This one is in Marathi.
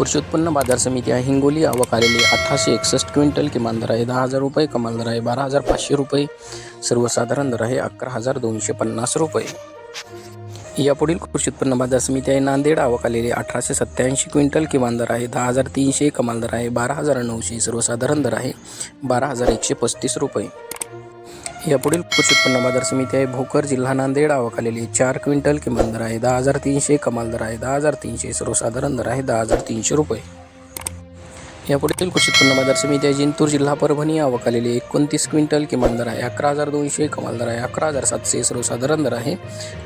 कृषी उत्पन्न बाजार समिती आहे. हिंगोली आवक आलेली अठराशे एकसष्ट क्विंटल किमान दर आहे. दहा हजार रुपये कमाल दर आहे. बारा हजार पाचशे रुपये सर्वसाधारण दर आहे. अकरा हजार दोनशे पन्नास रुपये. यापुढील कृषी उत्पन्न बाजार समिती आहे. नांदेड आवक आलेली अठराशे सत्त्याऐंशी क्विंटल किमान दर आहे. दहा हजार तीनशे कमाल दर आहे. बारा हजार नऊशे सर्वसाधारण दर आहे. बारा हजार एकशे पस्तीस रुपये. यापुढील कृषी उत्पन्न बाजार समिती आहे. भोकर जिल्हा नांदेड आवाखालेली चार क्विंटल किमान दर आहे. दहा हजार तीनशे कमाल दर आहे. दहा हजार तीनशे सर्वसाधारण दर आहे. दहा हजार तीनशे रुपये. यापुढील कृषी उत्पन्न बाजार समिती आहे. जिंतूर जिल्हा परभणी आवाखालेली एकोणतीस क्विंटल किमान दर आहे. अकरा हजार दोनशे कमाल दर आहे. अकरा हजार सातशे सर्वसाधारण दर आहे.